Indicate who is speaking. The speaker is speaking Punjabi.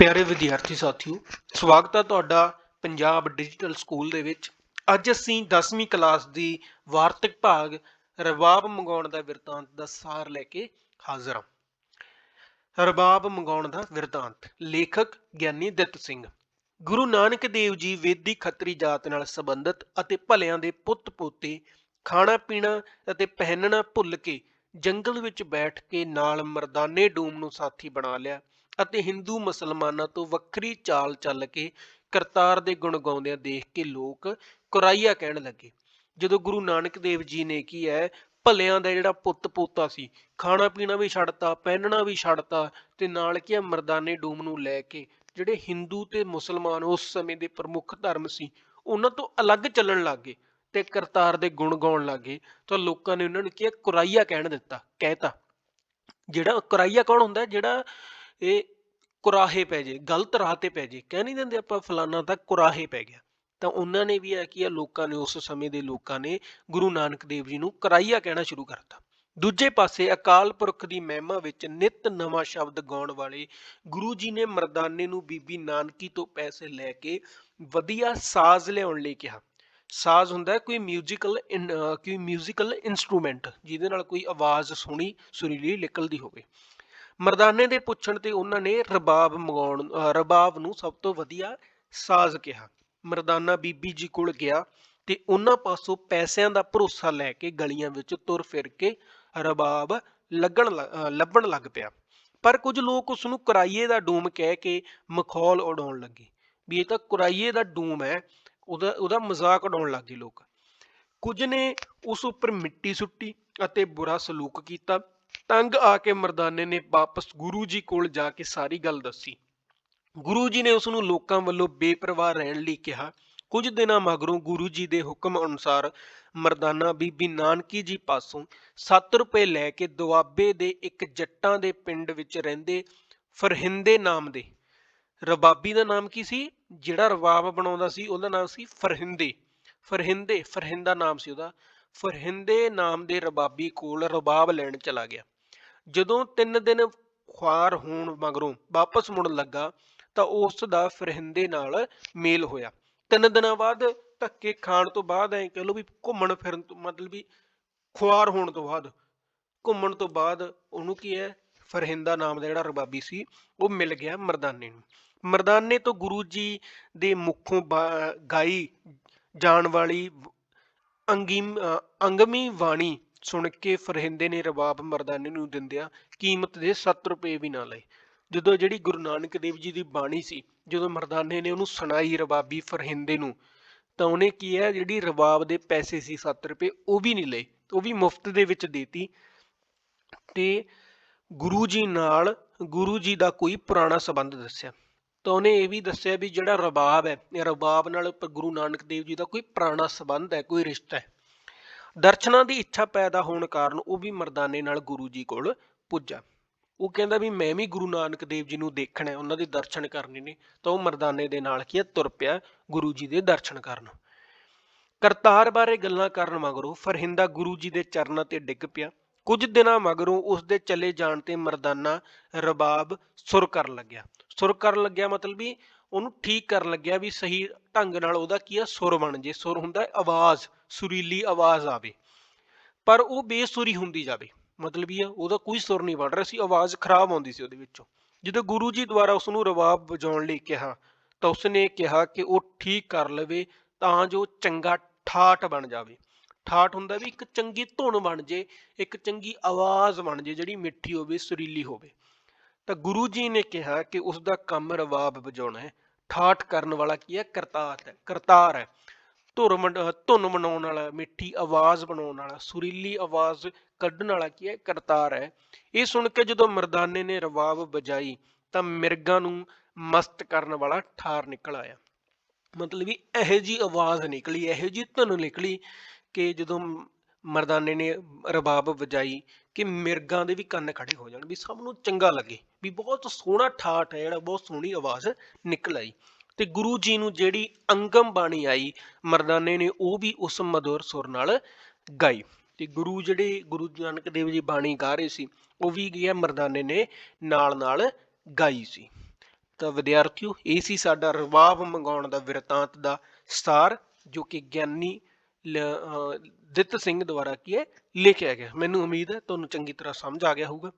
Speaker 1: ਪਿਆਰੇ ਵਿਦਿਆਰਥੀ ਸਾਥੀਓ, ਸਵਾਗਤ ਹੈ ਤੁਹਾਡਾ ਪੰਜਾਬ ਡਿਜੀਟਲ ਸਕੂਲ ਦੇ ਵਿੱਚ। ਅੱਜ ਅਸੀਂ 10ਵੀਂ ਕਲਾਸ ਦੀ ਵਾਰਤਕ ਭਾਗ ਰਬਾਬ ਮੰਗਾਉਣ ਦਾ ਬਿਰਤਾਂਤ ਦਾ ਸਾਰ ਲੈ ਕੇ ਹਾਜ਼ਰ ਹਾਂ। ਰਬਾਬ ਮੰਗਾਉਣ ਦਾ ਬਿਰਤਾਂਤ, ਲੇਖਕ ਗਿਆਨੀ ਦਿੱਤ ਸਿੰਘ। ਗੁਰੂ ਨਾਨਕ ਦੇਵ ਜੀ ਵੇਦੀ ਖੱਤਰੀ ਜਾਤ ਨਾਲ ਸੰਬੰਧਿਤ ਅਤੇ ਭਲਿਆਂ ਦੇ ਪੁੱਤ ਪੋਤੇ ਖਾਣਾ ਪੀਣਾ ਅਤੇ ਪਹਿਨਣਾ ਭੁੱਲ ਕੇ ਜੰਗਲ ਵਿੱਚ ਬੈਠ ਕੇ ਨਾਲ ਮਰਦਾਨੇ ਡੂਮ ਨੂੰ ਸਾਥੀ ਬਣਾ ਲਿਆ। ਅਤੇ ਹਿੰਦੂ ਮੁਸਲਮਾਨਾਂ ਤੋਂ ਵੱਖਰੀ ਚਾਲ ਚੱਲ ਕੇ ਕਰਤਾਰ ਦੇ ਗੁਣ ਗਾਉਂਦਿਆਂ ਦੇਖ ਕੇ ਲੋਕ ਕੁਰਾਈਆ ਕਹਿਣ ਲੱਗੇ। ਜਦੋਂ ਗੁਰੂ ਨਾਨਕ ਦੇਵ ਜੀ ਨੇ ਕੀ ਹੈ, ਭਲਿਆਂ ਦਾ ਜਿਹੜਾ ਪੁੱਤ ਪੋਤਾ ਸੀ, ਖਾਣਾ ਪੀਣਾ ਵੀ ਛੱਡਤਾ, ਪਹਿਨਣਾ ਵੀ ਛੱਡਤਾ ਤੇ ਨਾਲ ਕੀ ਹੈ, ਮਰਦਾਨੇ ਡੂਮ ਨੂੰ ਲੈ ਕੇ ਜਿਹੜੇ ਹਿੰਦੂ ਤੇ ਮੁਸਲਮਾਨ ਉਸ ਸਮੇਂ ਦੇ ਪ੍ਰਮੁੱਖ ਧਰਮ ਸੀ, ਉਹਨਾਂ ਤੋਂ ਅਲੱਗ ਚੱਲਣ ਲੱਗ ਗਏ ਤੇ ਕਰਤਾਰ ਦੇ ਗੁਣ ਗਾਉਣ ਲੱਗੇ ਤਾਂ ਲੋਕਾਂ ਨੇ ਉਹਨਾਂ ਨੂੰ ਕੀ ਹੈ, ਕੁਰਾਈਆ ਕਹਿਣ ਦਿੱਤਾ, ਕਹਿਤਾ। ਜਿਹੜਾ ਕੁਰਾਈਆ ਕੌਣ ਹੁੰਦਾ ਜਿਹੜਾ ਇਹ ਕੁਰਾਹੇ ਪੈ ਜੇ, ਗਲਤ ਰਾਹ ਤੇ ਪੈ ਜੇ, ਕਹਿ ਨਹੀਂ ਦਿੰਦੇ ਆਪਾਂ ਫਲਾਨਾ ਤਾਂ ਕੁਰਾਹੇ ਪੈ ਗਿਆ। ਤਾਂ ਉਹਨਾਂ ਨੇ ਵੀ ਆ ਕੀ ਆ, ਲੋਕਾਂ ਨੇ ਉਸ ਸਮੇਂ ਦੇ ਲੋਕਾਂ ਨੇ ਗੁਰੂ ਨਾਨਕ ਦੇਵ ਜੀ ਨੂੰ ਕਰਾਈਆ ਕਹਿਣਾ ਸ਼ੁਰੂ ਕਰਤਾ। ਦੂਜੇ ਪਾਸੇ ਅਕਾਲ ਪੁਰਖ ਦੀ ਮਹਿਮਾ ਵਿੱਚ ਨਿਤ ਨਵਾਂ ਸ਼ਬਦ ਗਾਉਣ ਵਾਲੇ ਗੁਰੂ ਜੀ ਨੇ ਮਰਦਾਨੇ ਨੂੰ ਬੀਬੀ ਨਾਨਕੀ ਤੋਂ ਪੈਸੇ ਲੈ ਕੇ ਵਧੀਆ ਸਾਜ਼ ਲਿਆਉਣ ਲਈ ਕਿਹਾ। ਸਾਜ਼ ਹੁੰਦਾ ਹੈ ਕੋਈ ਮਿਊਜ਼ੀਕਲ ਕੋਈ ਮਿਊਜ਼ੀਕਲ ਇਨਸਟਰੂਮੈਂਟ ਜਿਹਦੇ ਨਾਲ ਕੋਈ ਆਵਾਜ਼ ਸੋਹਣੀ ਸੁਰੀਲੀ ਨਿਕਲਦੀ ਹੋਵੇ। ਮਰਦਾਨੇ ਦੇ ਪੁੱਛਣ ਤੇ ਉਹਨਾਂ ਨੇ ਰਬਾਬ ਮੰਗਾਉਣ ਰਬਾਬ ਨੂੰ ਸਭ ਤੋਂ ਵਧੀਆ ਸਾਜ਼ ਕਿਹਾ। ਮਰਦਾਨਾ ਬੀਬੀ ਜੀ ਕੋਲ ਗਿਆ ਤੇ ਉਹਨਾਂ ਪਾਸੋਂ ਪੈਸਿਆਂ ਦਾ ਭਰੋਸਾ ਲੈ ਕੇ ਗਲੀਆਂ ਵਿੱਚ ਤੁਰ ਫਿਰ ਕੇ ਰਬਾਬ ਲੱਗਣ ਲੱਭਣ ਲੱਗ ਪਿਆ। ਪਰ ਕੁਝ ਲੋਕ ਉਸ ਨੂੰ ਕੁਰਾਈਏ ਦਾ ਡੂਮ ਕਹਿ ਕੇ ਮਖੌਲ ਉਡਾਉਣ ਲੱਗੇ। ਵੀ ਇਹ ਤਾਂ ਕੁਰਾਈਏ ਦਾ ਡੂਮ ਹੈ, ਉਹਦਾ ਉਹਦਾ ਮਜ਼ਾਕ ਉਡਾਉਣ ਲੱਗੇ ਲੋਕ। ਕੁਝ ਨੇ ਉਸ ਉੱਪਰ ਮਿੱਟੀ ਸੁੱਟੀ ਅਤੇ ਬੁਰਾ ਸਲੂਕ ਕੀਤਾ। ਤੰਗ ਆ ਕੇ ਮਰਦਾਨੇ ਨੇ ਵਾਪਸ ਗੁਰੂ ਜੀ ਕੋਲ ਜਾ ਕੇ ਸਾਰੀ ਗੱਲ ਦੱਸੀ। ਗੁਰੂ ਜੀ ਨੇ ਉਸ ਨੂੰ ਲੋਕਾਂ ਵੱਲੋਂ ਬੇਪਰਵਾਹ ਰਹਿਣ ਲਈ ਕਿਹਾ। ਕੁਝ ਦਿਨਾਂ ਮਗਰੋਂ ਗੁਰੂ ਜੀ ਦੇ ਹੁਕਮ ਅਨੁਸਾਰ ਮਰਦਾਨਾ ਬੀਬੀ ਨਾਨਕੀ ਜੀ ਪਾਸੋਂ 7 ਰੁਪਏ ਲੈ ਕੇ ਦੁਆਬੇ ਦੇ ਇੱਕ ਜੱਟਾਂ ਦੇ ਪਿੰਡ ਵਿੱਚ ਰਹਿੰਦੇ ਫਰਹਿੰਦੇ ਨਾਮ ਦੇ, ਰਬਾਬੀ ਦਾ ਨਾਮ ਕੀ ਸੀ? ਜਿਹੜਾ ਰਬਾਬ ਬਣਾਉਂਦਾ ਸੀ, ਉਹਦਾ ਨਾਮ ਸੀ ਫਰਹਿੰਦੇ। ਫਰਹਿੰਦੇ, ਫਰਹਿੰਦਾ ਨਾਮ ਸੀ ਉਹਦਾ। ਫਰਹਿੰਦੇ ਨਾਮ ਦੇ ਰਬਾਬੀ ਕੋਲ ਰਬਾਬ ਲੈਣ ਚਲਾ ਗਿਆ। ਜਦੋਂ ਤਿੰਨ ਦਿਨ ਖੁਆਰ ਹੋਣ ਮਗਰੋਂ ਵਾਪਸ ਮੁੜਨ ਲੱਗਾ, ਤਾਂ ਉਸ ਦਾ ਫਰਹਿੰਦੇ ਨਾਲ ਮੇਲ ਹੋਇਆ। ਤਿੰਨ ਦਿਨਾਂ ਬਾਅਦ ਧੱਕੇ ਖਾਣ ਤੋਂ ਬਾਅਦ ਐ ਕਹ ਲੋ ਵੀ ਘੁੰਮਣ ਫਿਰਨ ਤੋਂ, ਮਤਲਬ ਵੀ ਖੁਆਰ ਹੋਣ ਤੋਂ ਬਾਅਦ, ਘੁੰਮਣ ਤੋਂ ਬਾਅਦ ਉਹਨੂੰ ਕੀ ਹੈ, ਫਰਹਿੰਦਾ ਨਾਮ ਦਾ ਜਿਹੜਾ ਰਬਾਬੀ ਸੀ, ਉਹ ਮਿਲ ਗਿਆ ਮਰਦਾਨੇ ਨੂੰ। ਮਰਦਾਨੇ ਤੋਂ ਗੁਰੂ ਜੀ ਦੇ ਮੁਖੋਂ ਗਾਈ ਜਾਣ ਵਾਲੀ ਵ- ਅੰਗੀਮ ਅੰਗਮੀ ਬਾਣੀ ਸੁਣ ਕੇ ਫਰਹਿੰਦੇ ਨੇ ਰਬਾਬ ਮਰਦਾਨੇ ਨੂੰ ਦਿੰਦਿਆਂ ਕੀਮਤ ਦੇ 7 ਰੁਪਏ ਵੀ ਨਾ ਲਏ। ਜਦੋਂ ਜਿਹੜੀ ਗੁਰੂ ਨਾਨਕ ਦੇਵ ਜੀ ਦੀ ਬਾਣੀ ਸੀ, ਜਦੋਂ ਮਰਦਾਨੇ ਨੇ ਉਹਨੂੰ ਸੁਣਾਈ ਰਬਾਬੀ ਫਰਹਿੰਦੇ ਨੂੰ, ਤਾਂ ਉਹਨੇ ਕੀ ਹੈ, ਜਿਹੜੀ ਰਬਾਬ ਦੇ ਪੈਸੇ ਸੀ 7 ਰੁਪਏ, ਉਹ ਵੀ ਨਹੀਂ ਲਏ ਉਹ ਵੀ ਮੁਫਤ ਦੇ ਵਿੱਚ ਦੇਤੀ। ਤੇ ਗੁਰੂ ਜੀ ਨਾਲ ਗੁਰੂ ਜੀ ਦਾ ਕੋਈ ਪੁਰਾਣਾ ਸੰਬੰਧ ਦੱਸਿਆ। ਤਾਂ ਉਹਨੇ ਇਹ ਵੀ ਦੱਸਿਆ ਵੀ ਜਿਹੜਾ ਰਬਾਬ ਹੈ, ਇਹ ਰਬਾਬ ਨਾਲ ਗੁਰੂ ਨਾਨਕ ਦੇਵ ਜੀ ਦਾ ਕੋਈ ਪੁਰਾਣਾ ਸੰਬੰਧ ਹੈ, ਕੋਈ ਰਿਸ਼ਤਾ ਹੈ। ਦਰਸ਼ਨਾਂ ਦੀ ਇੱਛਾ ਪੈਦਾ ਹੋਣ ਕਾਰਨ ਉਹ ਵੀ ਮਰਦਾਨੇ ਨਾਲ ਗੁਰੂ ਜੀ ਕੋਲ ਪੁੱਜਾ। ਉਹ ਕਹਿੰਦਾ ਵੀ ਮੈਂ ਵੀ ਗੁਰੂ ਨਾਨਕ ਦੇਵ ਜੀ ਨੂੰ ਦੇਖਣਾ ਹੈ, ਉਹਨਾਂ ਦੇ ਦਰਸ਼ਨ ਕਰਨੇ ਨੇ, ਤਾਂ ਉਹ ਮਰਦਾਨੇ ਦੇ ਨਾਲ ਕੀ ਹੈ, ਤੁਰ ਪਿਆ ਗੁਰੂ ਜੀ ਦੇ ਦਰਸ਼ਨ ਕਰਨ। ਕਰਤਾਰ ਬਾਰੇ ਗੱਲਾਂ ਕਰਨ ਮਗਰੋਂ ਫਰਹਿੰਦਾ ਗੁਰੂ ਜੀ ਦੇ ਚਰਨਾਂ ਤੇ ਡਿੱਗ ਪਿਆ। ਕੁਝ ਦਿਨਾਂ ਮਗਰੋਂ ਉਸ ਦੇ ਚਲੇ ਜਾਣ ਤੇ ਮਰਦਾਨਾ ਰਬਾਬ ਸੁਰ ਕਰਨ ਲੱਗਿਆ। ਸੁਰ ਕਰਨ ਲੱਗਿਆ ਮਤਲਬ ਵੀ ਉਹਨੂੰ ਠੀਕ ਕਰਨ ਲੱਗਿਆ ਵੀ ਸਹੀ ਢੰਗ ਨਾਲ ਉਹਦਾ ਕੀ ਆ, ਸੁਰ ਬਣ ਜੇ। ਸੁਰ ਹੁੰਦਾ ਆਵਾਜ਼, ਸੁਰੀਲੀ ਆਵਾਜ਼ ਆਵੇ। ਪਰ ਉਹ ਬੇਸੁਰੀ ਹੁੰਦੀ ਜਾਵੇ। ਮਤਲਬ ਇਹ ਉਹਦਾ ਕੋਈ ਸੁਰ ਨਹੀਂ ਬਣ ਰਿਹਾ ਸੀ, ਆਵਾਜ਼ ਖਰਾਬ ਆਉਂਦੀ ਸੀ ਉਹਦੇ ਵਿੱਚੋਂ। ਜਦੋਂ ਗੁਰੂ ਜੀ ਦੁਆਰਾ ਉਸ ਨੂੰ ਰਬਾਬ ਵਜਾਉਣ ਲਈ ਕਿਹਾ, ਤਾਂ ਉਸਨੇ ਕਿਹਾ ਕਿ ਉਹ ਠੀਕ ਕਰ ਲਵੇ ਤਾਂ ਜੋ ਚੰਗਾ ਠਾਠ ਬਣ ਜਾਵੇ। ਠਾਠ ਹੁੰਦਾ ਵੀ ਇੱਕ ਚੰਗੀ ਧੁਨ ਬਣ ਜੇ, ਇੱਕ ਚੰਗੀ ਆਵਾਜ਼ ਬਣ ਜੇ, ਜਿਹੜੀ ਮਿੱਠੀ ਹੋਵੇ, ਸੁਰੀਲੀ ਹੋਵੇ। ਤਾਂ ਗੁਰੂ ਜੀ ਨੇ ਕਿਹਾ ਕਿ ਉਸ ਦਾ ਕੰਮ ਰਬਾਬ ਵਜਾਉਣਾ ਹੈ। ਠਾਠ ਕਰਨ ਵਾਲਾ ਕੀ ਹੈ? ਕਰਤਾਰ ਹੈ। ਕਰਤਾਰ ਹੈ। ਧੁਰ ਮੰ- ਧੁਨ ਬਣਾਉਣ ਵਾਲਾ, ਮਿੱਠੀ ਆਵਾਜ਼ ਬਣਾਉਣ ਵਾਲਾ, ਸੁਰੀਲੀ ਆਵਾਜ਼ ਕੱਢਣ ਵਾਲਾ ਕੀ ਹੈ? ਕਰਤਾਰ ਹੈ। ਇਹ ਸੁਣ ਕੇ ਜਦੋਂ ਮਰਦਾਨੇ ਨੇ ਰਬਾਬ ਵਜਾਈ, ਤਾਂ ਮਿਰਗਾਂ ਨੂੰ ਮਸਤ ਕਰਨ ਵਾਲਾ ਠਾਰ ਨਿਕਲ ਆਇਆ। ਮਤਲਬ ਵੀ ਇਹੋ ਜੀ ਆਵਾਜ਼ ਨਿਕਲੀ, ਇਹੋ ਜੀ ਧੁਨ ਨਿਕਲੀ ਕਿ ਜਦੋਂ ਮਰਦਾਨੇ ਨੇ ਰਬਾਬ ਵਜਾਈ ਕਿ ਮਿਰਗਾਂ ਦੇ ਵੀ ਕੰਨ ਖੜੇ ਹੋ ਜਾਣ, ਵੀ ਸਭ ਨੂੰ ਚੰਗਾ ਲੱਗੇ। ਵੀ ਬਹੁਤ ਸੋਹਣਾ ਠਾਠ ਹੈ, ਜਿਹੜਾ ਬਹੁਤ ਸੋਹਣੀ ਆਵਾਜ਼ ਨਿਕਲ ਆਈ। ਤੇ ਗੁਰੂ ਜੀ ਨੂੰ ਜਿਹੜੀ ਅੰਗਮ ਬਾਣੀ ਆਈ ਮਰਦਾਨੇ ਨੇ, ਉਹ ਵੀ ਉਸ ਮధుਰ ਸੁਰ ਨਾਲ ਗਾਈ। ਤੇ ਗੁਰੂ ਜਿਹੜੇ, ਗੁਰੂ ਨਾਨਕ ਦੇਵ ਜੀ ਬਾਣੀ ਗਾ ਰਹੇ ਸੀ, ਉਹ ਵੀ ਗਿਆ ਮਰਦਾਨੇ ਨੇ ਨਾਲ ਨਾਲ ਗਾਈ ਸੀ। ਤਾਂ ਵਿਦਿਆਰਥੀਓ, ਇਹ ਸੀ ਸਾਡਾ ਰਵਾਬ ਮੰਗਾਉਣ ਦਾ ਵਿਰਤਾਂਤ ਦਾ ਸਾਰ, ਜੋ ਕਿ ਗਿਆਨੀ ਦਿੱਤ ਸਿੰਘ ਦੁਆਰਾ ਕੀ ਹੈ, ਲਿਖਿਆ ਗਿਆ। ਮੈਨੂੰ ਉਮੀਦ ਹੈ, ਤੁਹਾਨੂੰ ਚੰਗੀ ਤਰ੍ਹਾਂ ਸਮਝ ਆ ਗਿਆ ਹੋਊਗਾ।